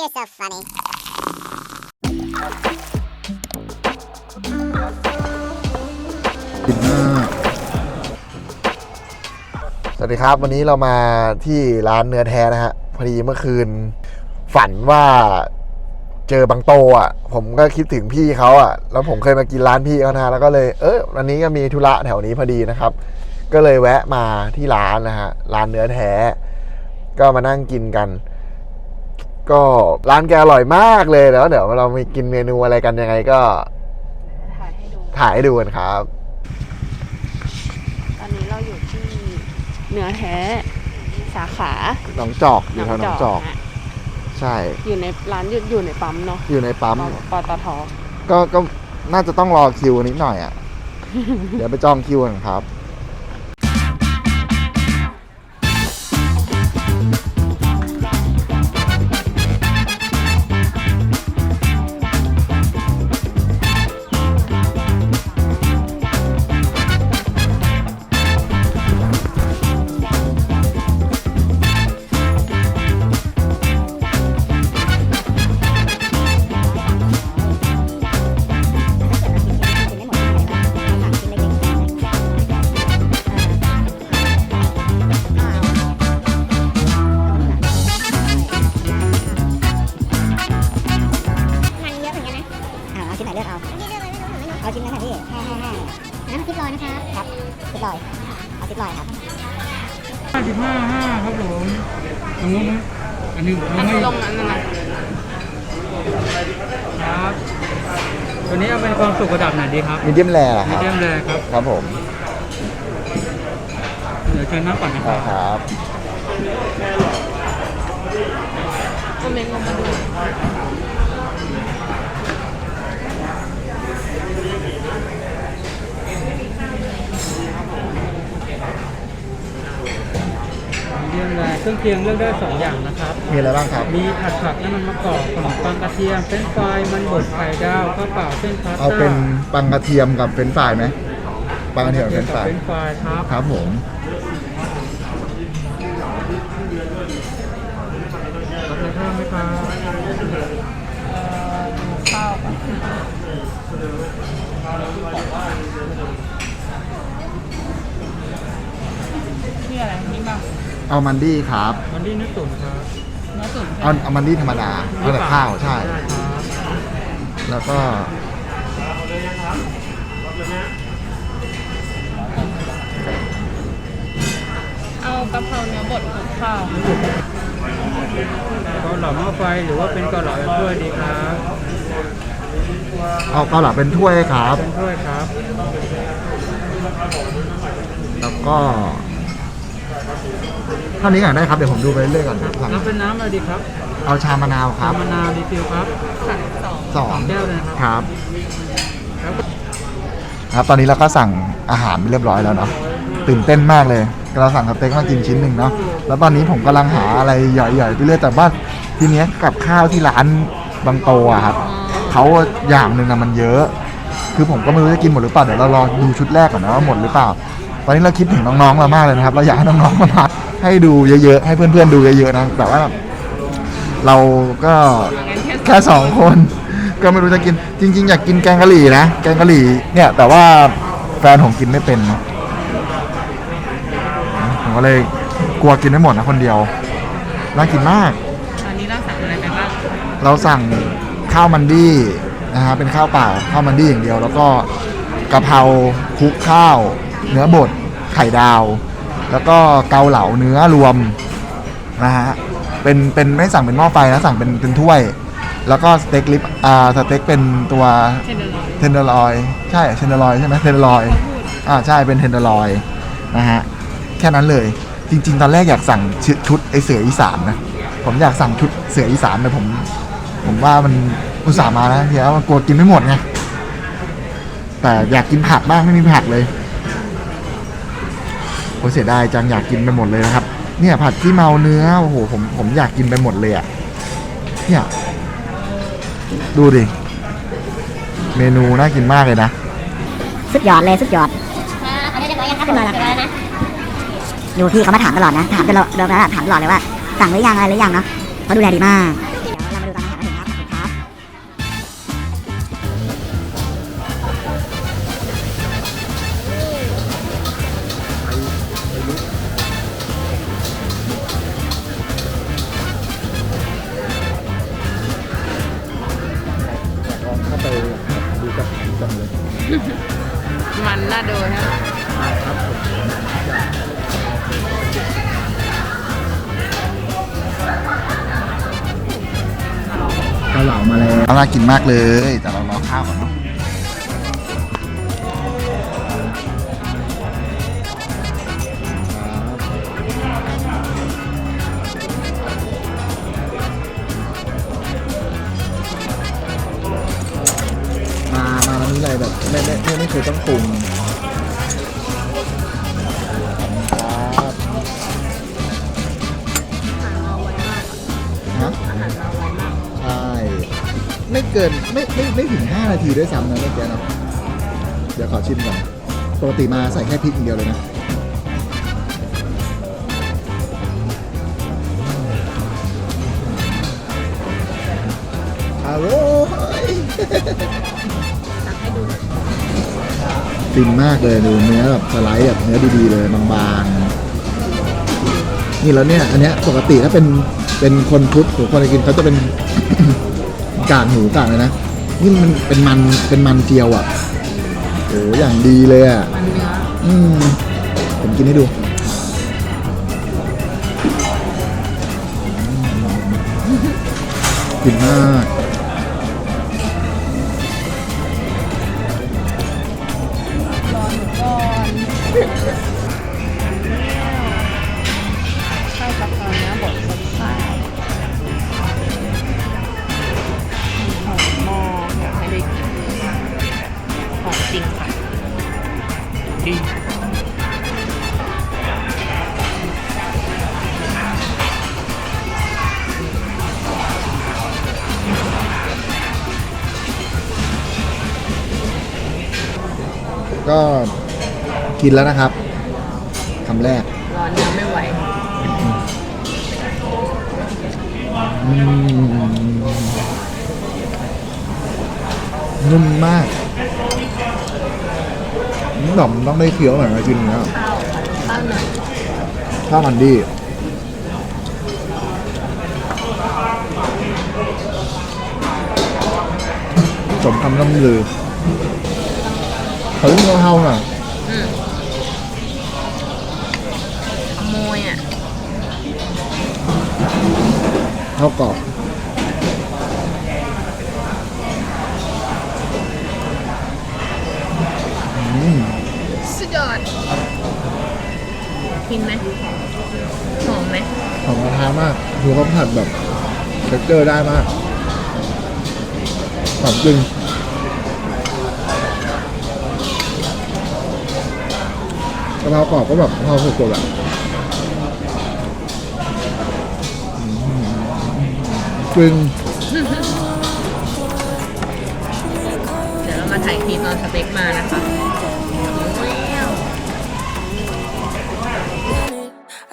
you're so funny. สวัสดีครับ วันนี้เรามาที่ร้านเนื้อแท้นะฮะพอดีเมื่อคืน ฝันว่าเจอบางโตอะ ผมก็คิดถึงพี่เขาอะ แล้วผมเคยมากินร้านพี่เขานะแล้วก็เลยเออวันนี้ก็มีธุระแถวนี้พอดีนะครับ ก็เลยแวะมาที่ร้านนะฮะร้านเนื้อแท้ ก็มานั่งกินกัน ก็ร้านแกอร่อยมากเลยแล้วเดี๋ยวเรามีกินเมนูอะไรกันยังไงก็ถ่ายให้ดู ถ่ายให้ดูกันครับ ตอนนี้เราอยู่ที่เนื้อแท้สาขาหนองจอกอยู่แถวหนองจอกนะใช่ อยู่ในร้านอยู่อยู่ในปั๊มเนาะอยู่ในปั๊ม ปตทก็ก็น่าจะต้องรอคิวนิดหน่อยอะ เดี๋ยวไปจองคิวกันครับ ตัวนี้เอาเป็นความสุขระดับไหนดีครับมีเดียมแรร์คมีรับเดียมแรครับ ครับผมเดี๋ยวเชิญน้ำก่อนนะคได้รับ ครับ คอมเมนต์ลงมาดู เดียมแรเครื่องเคียงเลือกได้สองอย่างนะครับ มีอะไรบ้างครับ มีผัดผักน้ำมันมะกอกขนมปังกระเทียมเฟรนช์ฟรายมันบดไข่ดาวข้าวเปล่าเส้นพาสต้าเอาเป็นปังกระเทียมกับเฟรนช์ฟรายไหมปังกระเทียมกับเฟรนช์ฟรายเฟรนช์ฟรายครับครับผมรับในข้าวไหมครับข้าวนี่อะไรนี่บ้าง เอามันดี้ครับมันดี้เนื้อตุ๋นครับเนื้อตุ๋นเอาเอามันดี้ธรรมดาเอาแต่ข้าวใช่ ได้ครับแล้วก็เอากะเพราเนื้อบดคลุกข้าวเกาเหลาหม้อไฟหรือว่าเป็นเกาเหลาแบบถ้วยดีครับเอาเกาเหลาเป็นถ้วยครับ เป็นถ้วยครับ แล้วก็ เท่านี้ก่อนได้ครับเดี๋ยวผมดูไปเรื่อยๆก่อนสั่งน้ำเป็นน้ำอะไรดีครับเอาชามะนาวครับน้ำมะนาวดีฟิลครับสองสองแก้วเลยนะครับครับครับ ครับตอนนี้เราก็สั่งอาหารเรียบร้อยแล้วเนาะตื่นเต้นมากเลยเราสั่งสเต็กมากินชิ้นหนึ่งเนาะแล้วตอนนี้ผมกำลังหาอะไรใหญ่ๆไปเรื่อยแต่ว่าทีเนี้ยกับข้าวที่ร้านบางโตอะครับเขาอย่างหนึ่งนะมันเยอะ คือผมก็ไม่รู้จะกินหมดหรือเปล่าเดี๋ยวเรารอดูชุดแรกก่อนนะว่าหมดหรือเปล่า ตอนนี้เราคิดถึงน้องๆเรามากเลยนะครับเราอยากให้น้องๆมาพัก ให้ดูเยอะๆ ให้เพื่อนๆดูเยอะๆนะแต่ว่าเราก็แค่สองคน ก็ไม่รู้จะกิน จริง ๆ อยากกินแกงกะหรี่นะ แกงกะหรี่เนี่ย แต่ว่าแฟนผมกินไม่เป็นนะผมก็เลยกลัวกินไม่หมดนะคนเดียวน่ากินมากอันนี้เราสั่งอะไรไปบ้างเราสั่งข้าวมันดี้นะฮะเป็นข้าวเปล่าข้าวมันดี้อย่างเดียว แล้วก็กะเพราคลุกข้าว เนื้อบดไข่ดาว แล้วก็เกาเหลาเนื้อรวมนะฮะเป็นเป็นไม่สั่งเป็นหม้อไฟนะสั่งเป็นเป็นถ้วย แล้วก็สเต็กลิปอ่าสเต็กเป็นตัวเทนเดอร์ลอยเทนเดอร์ลอยใช่เทนเดอร์ลอยใช่ไหมเทนเดอร์ลอยอ่าใช่เป็นเทนเดอร์ลอยนะฮะแค่นั้นเลยจริง ๆ ตอนแรกอยากสั่งชุดชุดไอเสืออีสานนะผมอยากสั่งชุดเสืออีสานแต่ผม ผมว่ามันอุตส่าห์มานะเดี๋ยวมันกลัวกินไม่หมดไงแต่อยากกินผักบ้างไม่มีผักเลย โอ้เสียดายจังอยากกินไปหมดเลยนะครับ เนี่ยผัดที่เมาเนื้อโอ้โหผมผมอยากกินไปหมดเลยอะเนี่ยดูดิ เมนูน่ากินมากเลยนะ สุดยอดเลยสุดยอดอันนี้เรียบร้อยยังครับเรียบร้อยแล้วนะดูพี่เขามาถามตลอดนะ ถามตลอดเราถามตลอดเลยว่า สั่งหรือยังอะไรหรือยังเนาะเขาดูแลดีมาก นะ เกาเหลามาแล้วอาน่ากินมากเลย แต่เรารอข้าวก่อนเนาะมา มาแล้วนี่เลยแบบไม่ไม่ไม่เคยต้องปรุง เกินไม่ไม่ไม่ถึง 5 นาทีด้วยซ้ำนะเมื่อกี้เนาะเดี๋ยวขอชิมก่อนปกติมาใส่แค่พริกอย่างเดียวเลยนะอร่อยฟินมากเลยดูเนื้อแบบสไลด์แบบเนื้อดีๆเลยบางๆนี่แล้วเนี่ยอันเนี้ยปกติถ้าเป็นเป็นคนพุทธหรือคนกินเขาจะเป็น กากหมูกากเลยนะนี่มันเป็นมันเป็นมันเจียวอะโอ้อย่างดีเลยอะมันเนื้ออืมผมกินให้ดูกินมาก ก็กินแล้วนะครับคำแรกร้อนเนื้อไม่ไหวอืมนุ่มมากนี่หน่อมต้องได้เคี้ยวหน่อยมากินเนี้ยข้าวข้าวหน่อยข้าวมันดี สมคำล่ำลือเขาเรียกว่าเฮาน่ะอืมขโมยอะเฮากรอบอืมสุดยอดกินไหมหอมไหมหอมกระทะมากดูเขาผัดแบบเท็กเจอร์ได้มากหอมจริง กะเพรากรอบก็แบบกะเพราสดๆอะอืมจริงเดี๋ยวเรามาถ่ายทีตอนสเต็กมานะคะ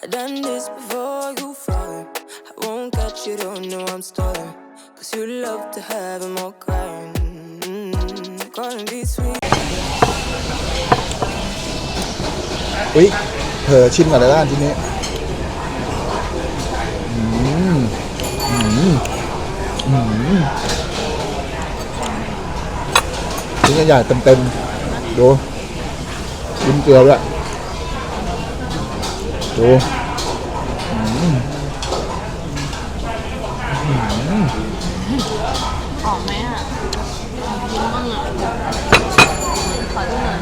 I done this before you falling. I won't catch you, don't know I'm stalling. Cause you love to have them all crying. Mm, Gonna be sweet. อุ้ยเธอชิมก่อนเลยละกันทีนี้อืมอืมอืมชิ้นใหญ่ๆเต็มๆดูกินเกลือด้วยดูอืมอืม หอมไหมอะกินบ้างอะ ขอดูหน่อย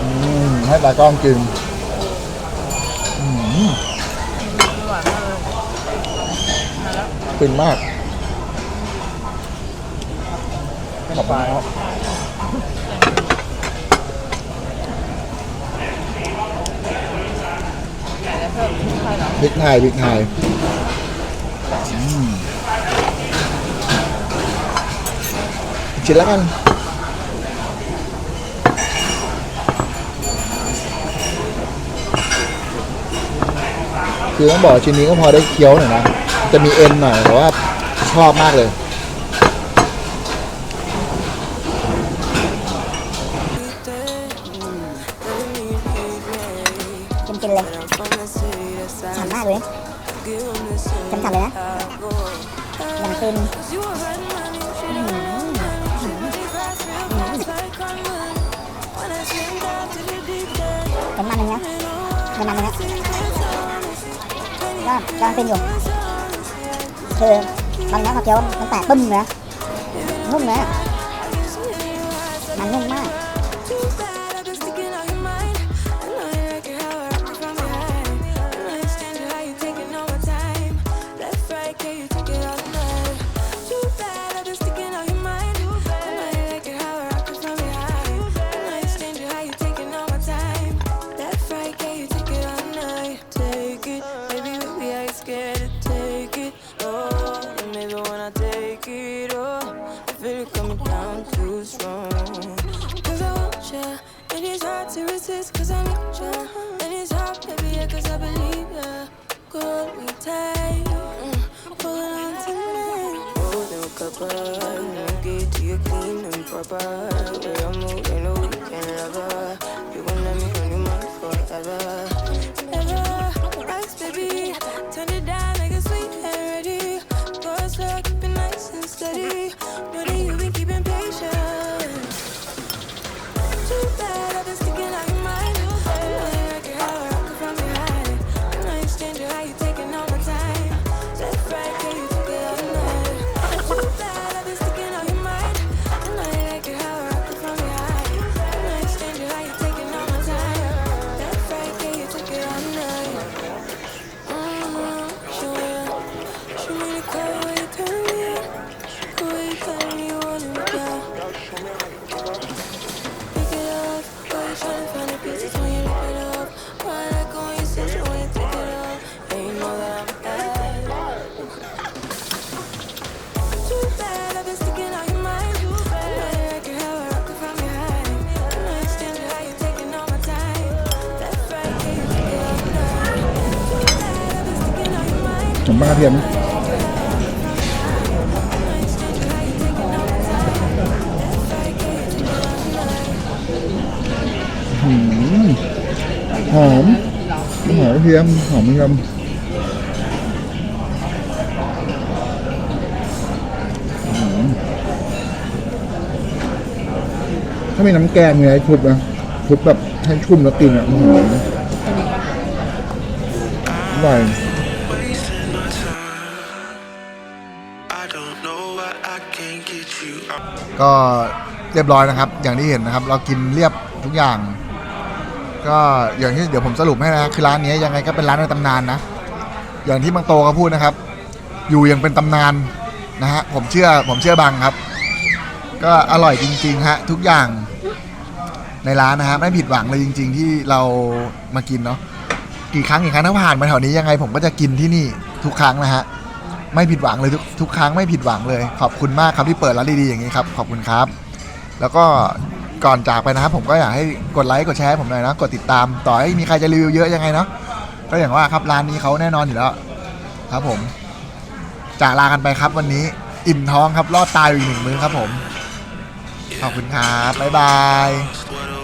อืมให้ตากล้องกินอืมฟินมากขอบคุณครับพริกไทยพริกไทยอืมอีกชิ้นแล้วกัน คือต้องบอกชิ้นนี้ก็พอได้เคี้ยวหน่อยนะ จะมีเอ็นหน่อยแต่ว่าชอบมากเลย กินๆเลยฉ่ำมากเลยฉ่ำๆเลยนะอย่างเต็มเป็นมันนึงนะเป็นมันนึงนะ ก็กำลังเป็นอยู่คือบางเนี้ยพอเคี้ยวมันแตกปึ้มเลยนุ่มเลยมันนุ่มมาก and it's hard to resist cause I need ya. And it's hard, baby, yeah, cause I believe ya. Hold me tight, mm, hold on to me. Oh, no couple, no get to you clean and proper. I move, ain't no weekend lover. You gon' let me on your mind forever. Ever, Rocks, baby, turn it down like a sweet and ready. Go slow, keep it nice and steady. ผมมากระเทียมหืมหอมหอมกระเทียมหอมกระเทียมหืมถ้ามีน้ำแกงเนี่ยให้ชุบนะชุบแบบให้ชุ่มแล้วกินอะหอมอร่อย ก็เรียบร้อยนะครับ อย่างที่เห็นนะครับ เรากินเรียบทุกอย่าง ก็อย่างที่เดี๋ยวผมสรุปให้นะคือร้านนี้ยังไงก็เป็นร้านในตำนานนะ อย่างที่บางโตเขาพูดนะครับ อยู่ยังเป็นตำนานนะฮะผมเชื่อผมเชื่อบังครับ ก็อร่อยจริงๆฮะทุกอย่างในร้านนะฮะไม่ผิดหวังเลยจริง ๆ ที่เรามากินเนาะกี่ครั้งกี่ครั้งถ้าผ่านมาแถวนี้ยังไงผมก็จะกินที่นี่ทุกครั้งนะฮะ ไม่ผิดหวังเลยทุกทุกครั้งไม่ผิดหวังเลย ขอบคุณมากครับที่เปิดร้านดีๆอย่างนี้ครับขอบคุณครับ แล้วก็ก่อนจากไปนะครับผมก็อยากให้กดไลค์กดแชร์ให้ผมหน่อยนะกดติดตามต่อให้มีใครจะรีวิวเยอะยังไงเนาะก็อย่างว่าครับร้านนี้เขาแน่นอนอยู่แล้ว ครับผมจากลากันไปครับวันนี้อิ่มท้องครับรอดตายอยู่อีกหนึ่งมื้อครับผม ขอบคุณครับบ๊ายบาย